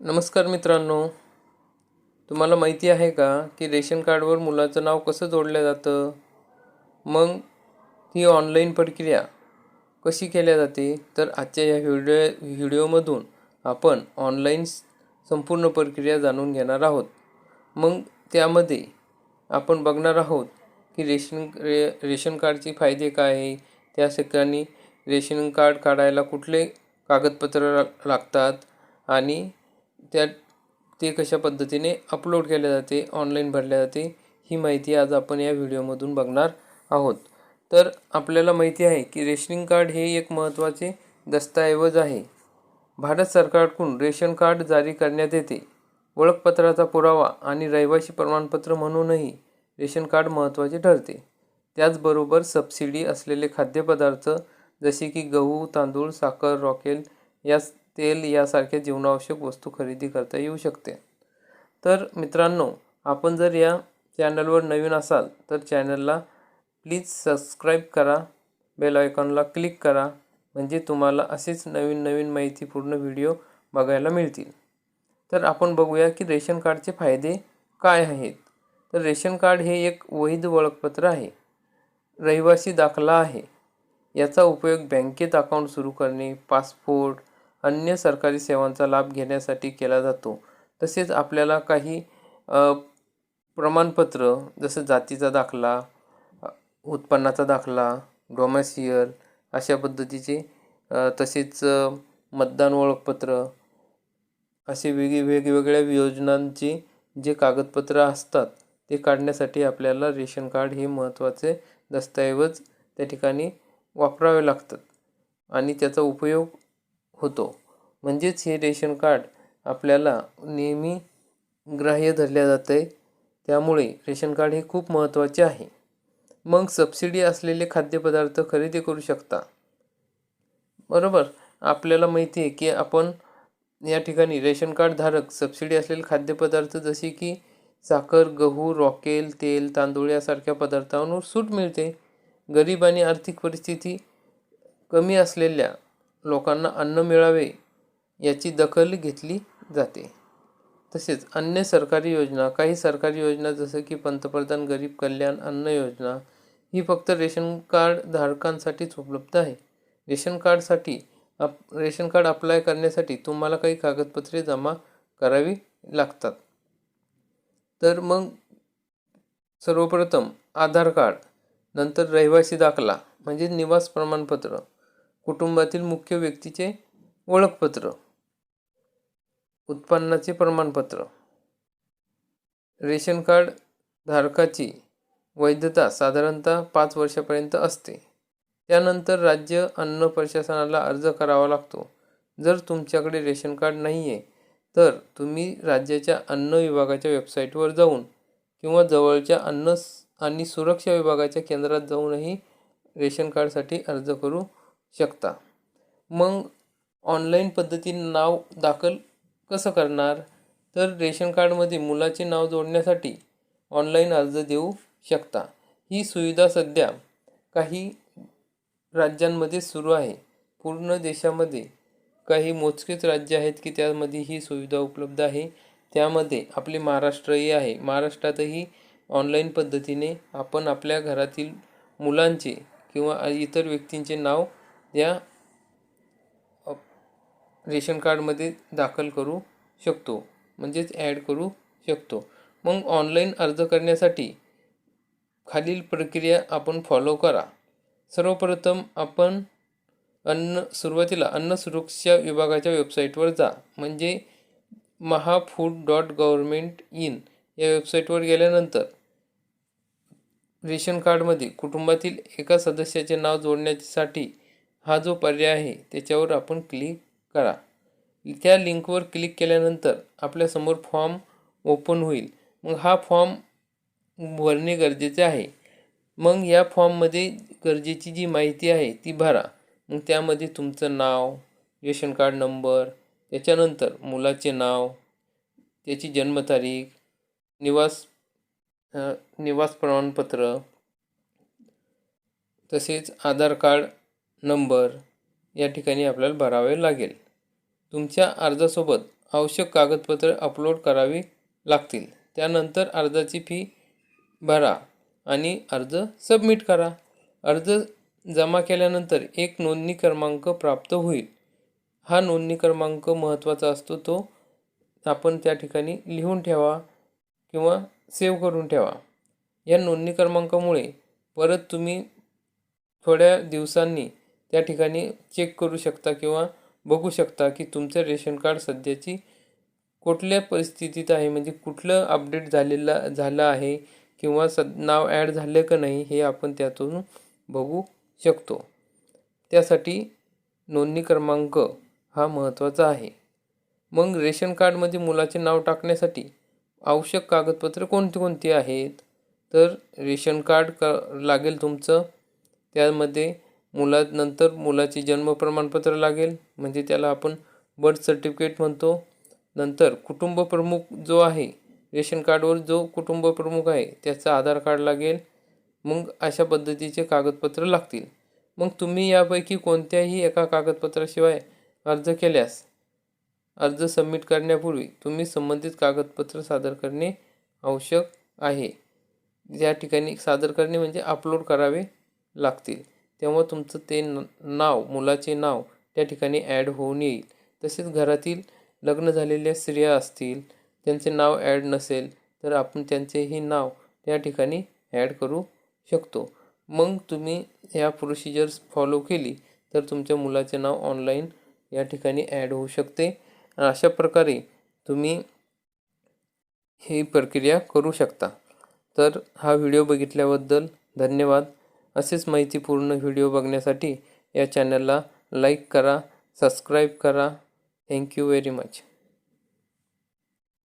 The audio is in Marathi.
नमस्कार मित्रांनो. तुम्हाला माहिती आहे का की रेशन कार्डवर मुलाचं नाव कसं जोडलं जातं? मग ही ऑनलाईन प्रक्रिया कशी केल्या जाते? तर आजच्या या व्हिडिओ व्हिडिओमधून आपण ऑनलाईन संपूर्ण प्रक्रिया जाणून घेणार आहोत. मग त्यामध्ये आपण बघणार आहोत की रेशन रे रेशन कार्डचे फायदे काय आहे? त्या ठिकाणी रेशन कार्ड काढायला कुठले कागदपत्र लागतात? आणि त्या ते कशा पद्धतीने अपलोड केले जाते ऑनलाईन भरले जाते ही माहिती आज आपण या व्हिडिओमधून बघणार आहोत. तर आपल्याला माहिती आहे की रेशनिंग कार्ड हे एक महत्त्वाचे दस्तऐवज आहे. भारत सरकारकडून रेशन कार्ड जारी करण्यात येते. ओळखपत्राचा पुरावा आणि रहिवासी प्रमाणपत्र म्हणूनही रेशन कार्ड महत्त्वाचे ठरते. त्याचबरोबर सबसिडी असलेले खाद्यपदार्थ जसे की गहू तांदूळ साखर रॉकेल या तेल यासारख्या जीवनावश्यक वस्तू खरेदी करता येऊ शकते. तर मित्रांनो आपण जर या चॅनलवर नवीन असाल तर चॅनलला प्लीज सबस्क्राईब करा बेल आयकॉनला क्लिक करा म्हणजे तुम्हाला असेच नवीन नवीन माहितीपूर्ण व्हिडिओ बघायला मिळतील. तर आपण बघूया की रेशन कार्डचे फायदे काय आहेत. तर रेशन कार्ड हे एक वैध ओळखपत्र आहे. रहिवासी दाखला आहे. याचा उपयोग बँकेत अकाउंट सुरू करणे पासपोर्ट अन्य सरकारी सेवांचा लाभ घेण्यासाठी केला जातो. तसेच आपल्याला काही प्रमाणपत्र जसं जातीचा दाखला उत्पन्नाचा दाखला डोमॅसियल अशा पद्धतीचे तसेच मतदान ओळखपत्र असे वेगळी वेगवेगळ्या योजनांचे जे कागदपत्र असतात ते काढण्यासाठी आपल्याला रेशन कार्ड हे महत्त्वाचे दस्तऐवज त्या ठिकाणी वापरावे लागतात. आणि त्याचा उपयोग होतो. म्हणजेच हे रेशन कार्ड आपल्याला नेहमी ग्राह्य धरल्या जातं. आहे त्यामुळे रेशन कार्ड हे खूप महत्त्वाचे आहे. मग सबसिडी असलेले खाद्यपदार्थ खरेदी करू शकता. बरोबर? आपल्याला माहिती आहे की आपण या ठिकाणी रेशन कार्डधारक सबसिडी असलेले खाद्यपदार्थ जसे की साखर गहू रॉकेल तेल तांदूळ यासारख्या पदार्थांवर सूट मिळते. गरीब आणि आर्थिक परिस्थिती कमी असलेल्या लोकांना अन्न मिळावे याची दखल घेतली जाते. तसेच अन्य सरकारी योजना काही सरकारी योजना जसं की पंतप्रधान गरीब कल्याण अन्न योजना ही फक्त रेशन कार्ड धारकांसाठीच उपलब्ध आहे. रेशन कार्डसाठी अप रेशन कार्ड अप्लाय करण्यासाठी तुम्हाला काही कागदपत्रे जमा करावी लागतात. तर मग सर्वप्रथम आधार कार्ड नंतर रहिवासी दाखला म्हणजे निवास प्रमाणपत्र. कुटुंबातील मुख्य व्यक्तीचे ओळखपत्र. उत्पन्नाचे प्रमाणपत्र. रेशन कार्ड धारकाची वैधता साधारणतः पाच वर्षापर्यंत असते. त्यानंतर राज्य अन्न प्रशासनाला अर्ज करावा लागतो. जर तुमच्याकडे रेशन कार्ड नाही आहे तर तुम्ही राज्याच्या अन्न विभागाच्या वेबसाईटवर जाऊन किंवा जवळच्या अन्न आणि सुरक्षा विभागाच्या केंद्रात जाऊनही रेशन कार्डसाठी अर्ज करू शकता. मग ऑनलाईन पद्धतीने नाव दाखल कसं करणार? तर रेशन कार्डमध्ये मुलाचे नाव जोडण्यासाठी ऑनलाईन अर्ज देऊ शकता. ही सुविधा सध्या काही राज्यांमध्ये सुरू आहे. पूर्ण देशामध्ये काही मोजकेच राज्य आहेत की त्यामध्ये ही सुविधा उपलब्ध आहे. त्यामध्ये आपले महाराष्ट्रही आहे. महाराष्ट्रातही ऑनलाईन पद्धतीने आपण आपल्या घरातील मुलांचे किंवा इतर व्यक्तींचे नाव या रेशन कार्डमध्ये दाखल करू शकतो म्हणजेच ॲड करू शकतो. मग ऑनलाईन अर्ज करण्यासाठी खालील प्रक्रिया आपण फॉलो करा. सर्वप्रथम आपण अन्न सुरुवातीला अन्न सुरक्षा विभागाच्या वेबसाईटवर जा म्हणजे महाफूड डॉट गव्हर्मेंट इन या वेबसाईटवर गेल्यानंतर रेशन कार्डमध्ये कुटुंबातील एका सदस्याचे नाव जोडण्यासाठी हा जो पर्याय आहे त्याच्यावर आपण क्लिक करा. त्या लिंकवर क्लिक केल्यानंतर आपल्यासमोर फॉर्म ओपन होईल. मग हा फॉर्म भरणे गरजेचे आहे. मग या फॉर्ममध्ये गरजेची जी माहिती आहे ती भरा. मग त्यामध्ये तुमचं नाव रेशन कार्ड नंबर त्याच्यानंतर मुलाचे नाव त्याची जन्मतारीख निवास निवास प्रमाणपत्र तसेच आधार कार्ड नंबर या ठिकाणी आपल्याला भरावे लागेल. तुमच्या अर्जासोबत आवश्यक कागदपत्रे अपलोड करावी लागतील. त्यानंतर अर्जाची फी भरा आणि अर्ज सबमिट करा. अर्ज जमा केल्यानंतर एक नोंदणी क्रमांक प्राप्त होईल. हा नोंदणी क्रमांक महत्त्वाचा असतो. तो आपण त्या ठिकाणी लिहून ठेवा किंवा सेव्ह करून ठेवा. या नोंदणी क्रमांकामुळे परत तुम्ही थोड्या दिवसांनी त्या ठिकाणी चेक करू शकता किंवा बघू शकता की तुमचं रेशन कार्ड सध्याची कुठल्या परिस्थितीत आहे? म्हणजे कुठलं अपडेट झालेलं झालं आहे? किंवा सद नाव ॲड झालं का नाही हे आपण त्यातून बघू शकतो. त्यासाठी नोंदणी क्रमांक हा महत्त्वाचा आहे. मग रेशन कार्डमध्ये मुलाचे नाव टाकण्यासाठी आवश्यक कागदपत्रे कोणती कोणती आहेत? तर रेशन कार्ड क लागेल तुमचं. त्यामध्ये मुलानंतर मुलाचे जन्म प्रमाणपत्र लागेल. म्हणजे त्याला आपण बर्थ सर्टिफिकेट म्हणतो. नंतर कुटुंब प्रमुख जो आहे रेशन कार्डवर जो कुटुंब प्रमुख आहे त्याचं आधार कार्ड लागेल. मग अशा पद्धतीचे कागदपत्र लागतील. मग तुम्ही यापैकी कोणत्याही एका कागदपत्राशिवाय अर्ज केल्यास अर्ज सबमिट करण्यापूर्वी तुम्ही संबंधित कागदपत्र सादर करणे आवश्यक आहे. या ठिकाणी सादर करणे म्हणजे अपलोड करावे लागतील. तेव्हा तुमचं ते न नाव मुलाचे नाव त्या ठिकाणी ॲड होऊन येईल. तसेच घरातील लग्न झालेल्या स्त्रिया असतील त्यांचे नाव ॲड नसेल तर आपण त्यांचेही नाव त्या ठिकाणी ॲड करू शकतो. मग तुम्ही ह्या प्रोसिजर्स फॉलो केली तर तुमच्या मुलाचे नाव ऑनलाईन या ठिकाणी ॲड होऊ शकते. अशा प्रकारे तुम्ही ही प्रक्रिया करू शकता. तर हा व्हिडिओ बघितल्याबद्दल धन्यवाद. असेच माहितीपूर्ण व्हिडिओ बघण्यासाठी या चॅनलला लाईक करा सबस्क्राईब करा. Thank you very much